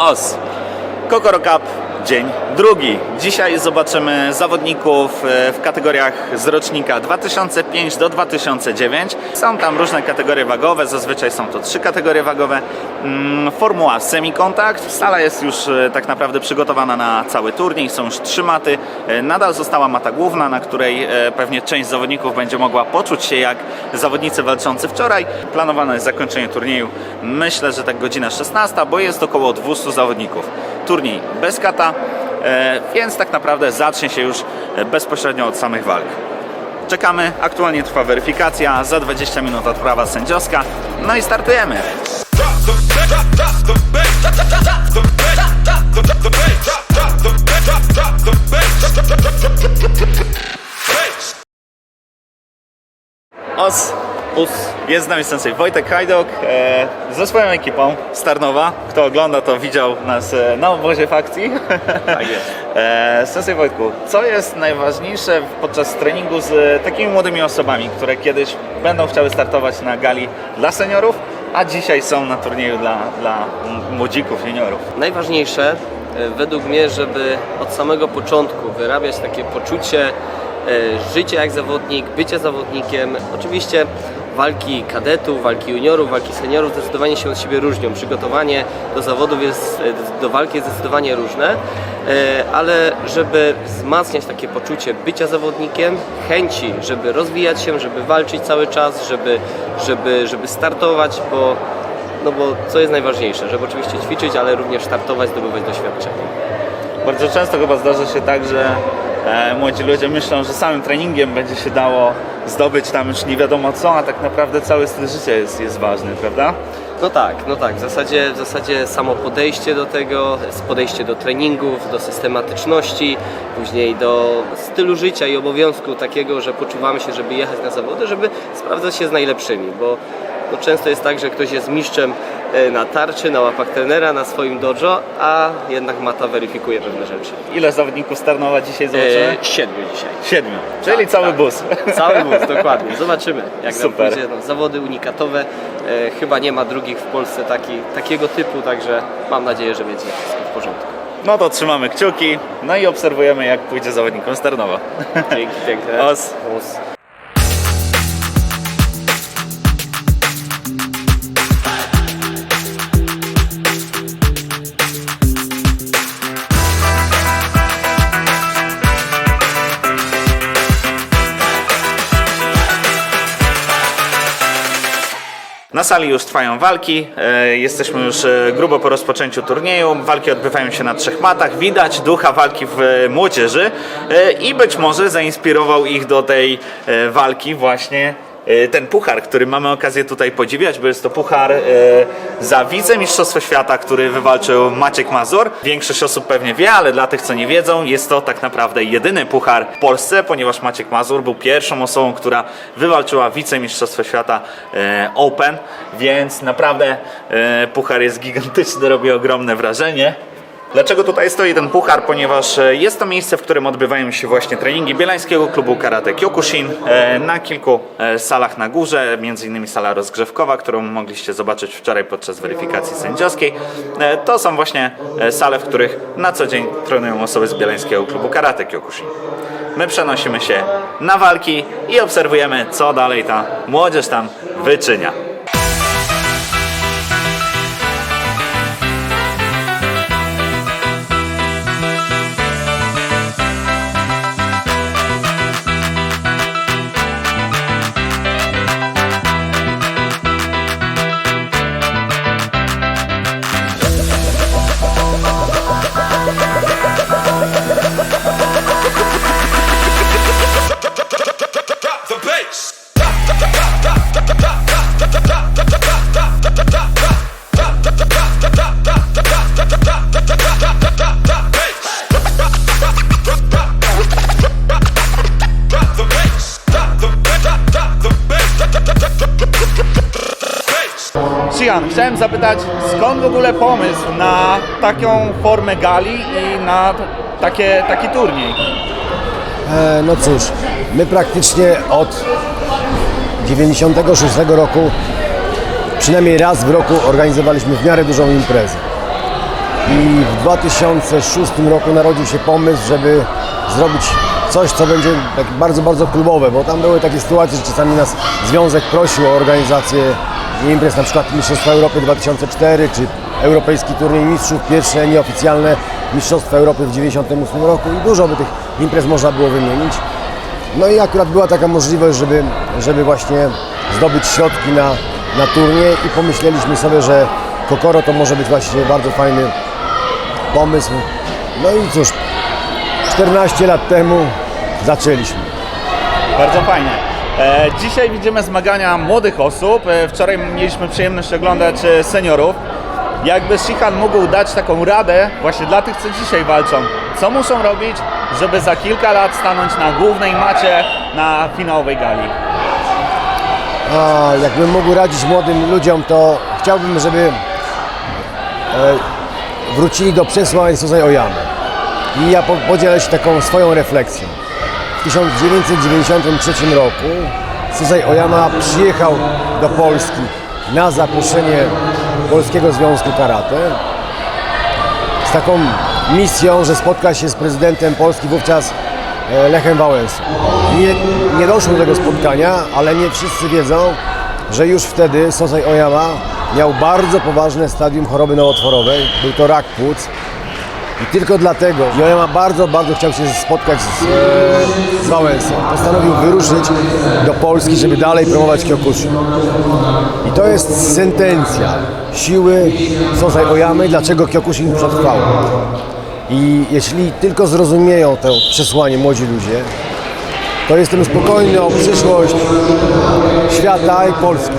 OS. Kokoro Cup, dzień drugi. Dzisiaj zobaczymy zawodników e, w kategoriach z rocznika 2005 do 2009. Są tam różne kategorie wagowe, zazwyczaj są to trzy kategorie wagowe. Mm, Formuła semikontakt. Sala jest już e, tak naprawdę przygotowana na cały turniej, są już trzy maty. E, Nadal została mata główna, na której pewnie część zawodników będzie mogła poczuć się jak zawodnicy walczący wczoraj. Planowane jest zakończenie turnieju, myślę, że tak godzina 16, bo jest około 200 zawodników. Turniej bez kata, e, więc tak naprawdę zacznie się już e, bezpośrednio od samych walk. Czekamy, aktualnie trwa weryfikacja, za 20 minut odprawa sędziowska, no i startujemy. Os, Jest z nami sensei Wojtek Hajdok e, ze swoją ekipą z Tarnowa. Kto ogląda, to widział nas e, na obozie fakcji. Tak jest. E, sensei Wojtku, co jest najważniejsze podczas treningu z e, takimi młodymi osobami, które kiedyś będą chciały startować na gali dla seniorów, a dzisiaj są na turnieju dla, dla m- młodzików, juniorów? Najważniejsze e, według mnie, żeby od samego początku wyrabiać takie poczucie e, życia jak zawodnik, bycia zawodnikiem. Oczywiście walki kadetów, walki juniorów, walki seniorów zdecydowanie się od siebie różnią. Przygotowanie do zawodów jest, do walki jest zdecydowanie różne, e, ale żeby wzmacniać takie poczucie bycia zawodnikiem, chęci, żeby rozwijać się, żeby walczyć cały czas, żeby, żeby, żeby startować, bo no bo co jest najważniejsze, żeby oczywiście ćwiczyć, ale również startować, zdobywać doświadczenie. Bardzo często chyba zdarza się tak, że e, młodzi ludzie myślą, że samym treningiem będzie się dało zdobyć tam już nie wiadomo co, a tak naprawdę cały styl życia jest, jest ważny, prawda? No tak, no tak. W zasadzie, w zasadzie samo podejście do tego, podejście do treningów, do systematyczności, później do stylu życia i obowiązku takiego, że poczuwamy się, żeby jechać na zawody, żeby sprawdzać się z najlepszymi, bo no często jest tak, że ktoś jest mistrzem na tarczy, na łapach trenera, na swoim dojo, a jednak mata weryfikuje pewne rzeczy. Ile zawodników z Tarnowa dzisiaj zobaczymy? E, siedmiu dzisiaj. Siedmiu, czyli tak, cały tak. bus. Cały bus, dokładnie. Zobaczymy, jak Super. nam pójdzie. No, zawody unikatowe. E, chyba nie ma drugich w Polsce taki, takiego typu, także mam nadzieję, że będzie wszystko w porządku. No to trzymamy kciuki, no i obserwujemy jak pójdzie zawodnikom z Tarnowa. Dzięki piękne. Os. Os. Na sali już trwają walki, e, jesteśmy już e, grubo po rozpoczęciu turnieju. Walki odbywają się na trzech matach. Widać ducha walki w e, młodzieży i być może zainspirował ich do tej walki właśnie ten puchar, który mamy okazję tutaj podziwiać, bo jest to puchar e, za wicemistrzostwo świata, który wywalczył Maciek Mazur. Większość osób pewnie wie, ale dla tych, co nie wiedzą, jest to tak naprawdę jedyny puchar w Polsce, ponieważ Maciek Mazur był pierwszą osobą, która wywalczyła wicemistrzostwo świata e, Open, więc naprawdę e, puchar jest gigantyczny, robi ogromne wrażenie. Dlaczego tutaj stoi ten puchar? Ponieważ e, jest to miejsce, w którym odbywają się właśnie treningi Bielańskiego Klubu Karate Kyokushin e, na kilku e, salach na górze, między innymi sala rozgrzewkowa, którą mogliście zobaczyć wczoraj podczas weryfikacji sędziowskiej. To są właśnie sale, w których na co dzień trenują osoby z Bielańskiego Klubu Karate Kyokushin. My przenosimy się na walki i obserwujemy, co dalej ta młodzież tam wyczynia. Shian, chciałem zapytać, skąd w ogóle pomysł na taką formę gali i na takie, taki turniej? E, No cóż, my praktycznie od 96 roku, przynajmniej raz w roku organizowaliśmy w miarę dużą imprezę. I w 2006 roku narodził się pomysł, żeby zrobić coś, co będzie tak bardzo, bardzo klubowe, bo tam były takie sytuacje, że czasami nas związek prosił o organizację imprez, na przykład Mistrzostwa Europy 2004, czy Europejski Turniej Mistrzów, pierwsze nieoficjalne Mistrzostwa Europy w 1998 roku i dużo by tych imprez można było wymienić. No i akurat była taka możliwość, żeby, żeby właśnie zdobyć środki na, na turniej i pomyśleliśmy sobie, że Kokoro to może być właśnie bardzo fajny pomysł. No i cóż, 14 lat temu zaczęliśmy. Bardzo fajnie. E, dzisiaj widzimy zmagania młodych osób. E, wczoraj mieliśmy przyjemność oglądać e, seniorów. Jakby Shihan mógł dać taką radę właśnie dla tych, co dzisiaj walczą, co muszą robić, żeby za kilka lat stanąć na głównej macie na finałowej gali. A jakbym mógł radzić młodym ludziom, to chciałbym, żeby wrócili do przesłań Sosai Oyamy. I ja po, podzielę się taką swoją refleksją. W 1993 roku Sosai Oyama przyjechał do Polski na zaproszenie Polskiego Związku Karate z taką misją, że spotka się z prezydentem Polski wówczas e, Lechem Wałęsą. Nie, nie doszło do tego spotkania, ale nie wszyscy wiedzą, że już wtedy Sosai Oyama miał bardzo poważne stadium choroby nowotworowej. Był to rak płuc. I tylko dlatego, Oyama bardzo, bardzo chciał się spotkać z, e, z Wałęsą. Postanowił wyruszyć do Polski, żeby dalej promować Kyokushin. I to jest sentencja siły Sosai Oyamy, dlaczego Kyokushin przetrwał. I jeśli tylko zrozumieją to przesłanie młodzi ludzie, to jestem spokojny o przyszłość świata i Polski.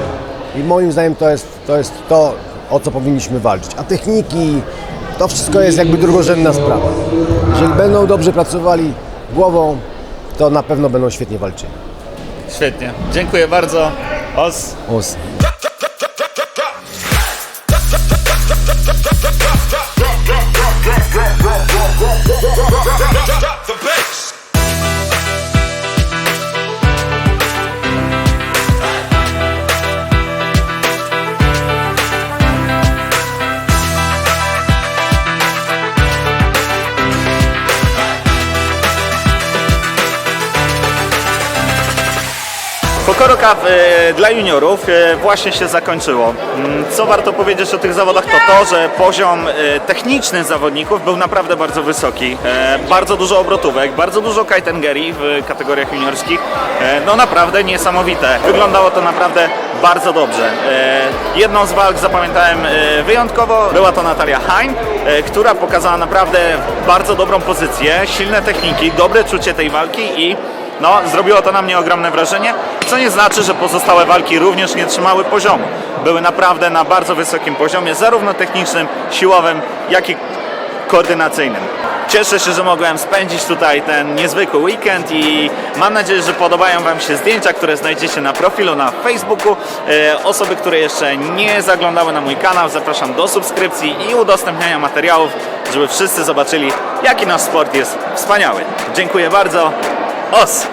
I moim zdaniem to jest to, jest to o co powinniśmy walczyć. A techniki, to wszystko jest jakby drugorzędna sprawa. Jeżeli będą dobrze pracowali głową, to na pewno będą świetnie walczyli. Świetnie. Dziękuję bardzo. Os. Os. Kokoro Cup e, dla juniorów e, właśnie się zakończyło. Mm, Co warto powiedzieć o tych zawodach to to, że poziom e, techniczny zawodników był naprawdę bardzo wysoki. Bardzo dużo obrotówek, bardzo dużo kaitengeri w kategoriach juniorskich. No naprawdę niesamowite. Wyglądało to naprawdę bardzo dobrze. Jedną z walk zapamiętałem wyjątkowo. Była to Natalia Hein, e, która pokazała naprawdę bardzo dobrą pozycję, silne techniki, dobre czucie tej walki i no, zrobiło to na mnie ogromne wrażenie, co nie znaczy, że pozostałe walki również nie trzymały poziomu. Były naprawdę na bardzo wysokim poziomie, zarówno technicznym, siłowym, jak i koordynacyjnym. Cieszę się, że mogłem spędzić tutaj ten niezwykły weekend i mam nadzieję, że podobają Wam się zdjęcia, które znajdziecie na profilu na Facebooku. E, Osoby, które jeszcze nie zaglądały na mój kanał, zapraszam do subskrypcji i udostępniania materiałów, żeby wszyscy zobaczyli, jaki nasz sport jest wspaniały. Dziękuję bardzo. Os!